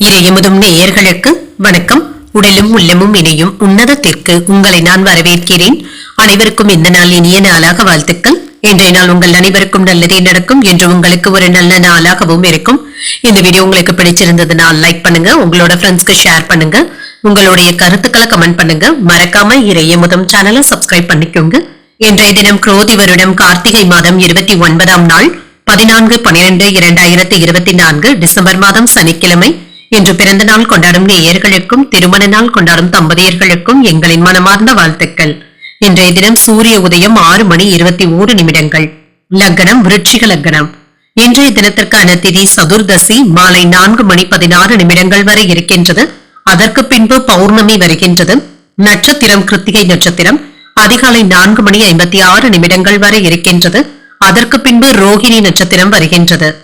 இறையமுதும் நேயர்களுக்கு வணக்கம். உடலும் உள்ளமும் இணையும் உன்னதத்திற்கு உங்களை நான் வரவேற்கிறேன். அனைவருக்கும் இந்த நாள் இனிய நாளாக வாழ்த்துக்கள். இன்றைய நாள் உங்கள் அனைவருக்கும் நல்லதே நடக்கும் என்று உங்களுக்கு ஒரு நல்ல நாளாகவும் இருக்கும். இந்த வீடியோ உங்களுக்கு பிடிச்சிருந்ததுனால் லைக் பண்ணுங்க உங்களோட ஃப்ரெண்ட்ஸ்க்கு ஷேர் பண்ணுங்க உங்களுடைய கருத்துக்களை கமெண்ட் பண்ணுங்க. மறக்காம இறையமுதம் சேனலை சப்ஸ்கிரைப் பண்ணிக்கோங்க. இன்றைய தினம் குரோதி வருடம் கார்த்திகை மாதம் இருபத்தி ஒன்பதாம் நாள் பதினான்கு பனிரெண்டு இரண்டாயிரத்தி இருபத்தி நான்கு டிசம்பர் மாதம் சனிக்கிழமை இன்று பிறந்த நாள் கொண்டாடும் நேயர்களுக்கும் திருமண நாள் கொண்டாடும் தம்பதியர்களுக்கும் எங்களின் மனமார்ந்த வாழ்த்துக்கள். இன்றைய தினம் சூரிய உதயம் ஆறு மணி இருபத்தி ஓரு நிமிடங்கள். லக்னம் விருட்சிக லக்னம். இன்றைய தினத்திற்கான திதி சதுர்தசி மாலை நான்கு மணி பதினாறு நிமிடங்கள் வரை இருக்கின்றது. அதற்கு பின்பு பௌர்ணமி வருகின்றது. நட்சத்திரம் கிருத்திகை நட்சத்திரம் அதிகாலை நான்கு மணி ஐம்பத்தி ஆறு நிமிடங்கள் வரை இருக்கின்றது. அதற்கு பின்பு ரோஹிணி நட்சத்திரம் வருகின்றது.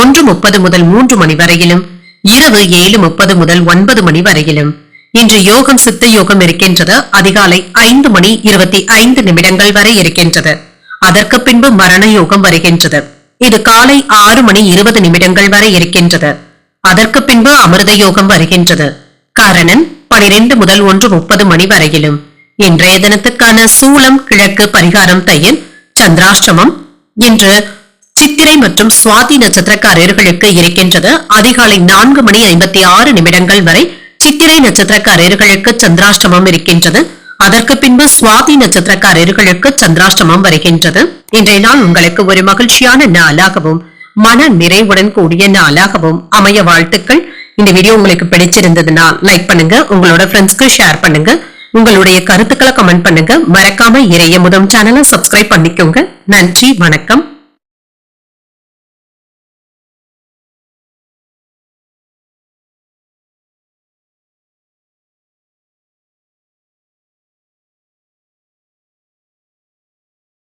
ஒன்று முப்பது முதல் மூன்று மணி வரையிலும் இரவு ஏழு முப்பது முதல் ஒன்பது மணி வரையிலும். இன்று யோகம் சித்த யோகம் இருக்கின்றது. அதிகாலை ஐந்து மணி இருபத்தி ஐந்து நிமிடங்கள் வரை இருக்கின்றது. அதற்கு பின்பு மரண யோகம் வருகின்றது. இது காலை ஆறு மணி இருபது நிமிடங்கள் வரை இருக்கின்றது. அதற்கு பின்பு அமிர்த யோகம் வருகின்றது. காரணன் பனிரெண்டு முதல் ஒன்று முப்பது மணி வரையிலும். இன்றைய தினத்துக்கான சூலம் கிழக்கு பரிகாரம் தையல் சந்திராஷ்டமம். இன்று சித்திரை மற்றும் சுவாதி நட்சத்திரக்காரர்களுக்கு இருக்கின்றது. அதிகாலை நான்கு மணி ஐம்பத்தி ஆறு நிமிடங்கள் வரை சித்திரை நட்சத்திரக்காரர்களுக்கு சந்திராஷ்டமம் இருக்கின்றது. அதற்கு பின்பு சுவாதி நட்சத்திரக்காரர்களுக்கு சந்திராஷ்டமம் வருகின்றது. இன்றைய நாள் உங்களுக்கு ஒரு மகிழ்ச்சியான நாளாகவும் மன நிறைவுடன் கூடிய நாளாகவும் அமைய வாழ்த்துக்கள். இந்த வீடியோ உங்களுக்கு பிடிச்சிருந்ததுன்னா லைக் பண்ணுங்க உங்களோட ஃப்ரெண்ட்ஸ்க்கு ஷேர் பண்ணுங்க. உங்களுடைய கருத்துக்களை கமெண்ட் பண்ணுங்க. மறக்காம இறைய முதம் சேனலை சப்ஸ்கிரைப் பண்ணிக்கோங்க. நன்றி வணக்கம்.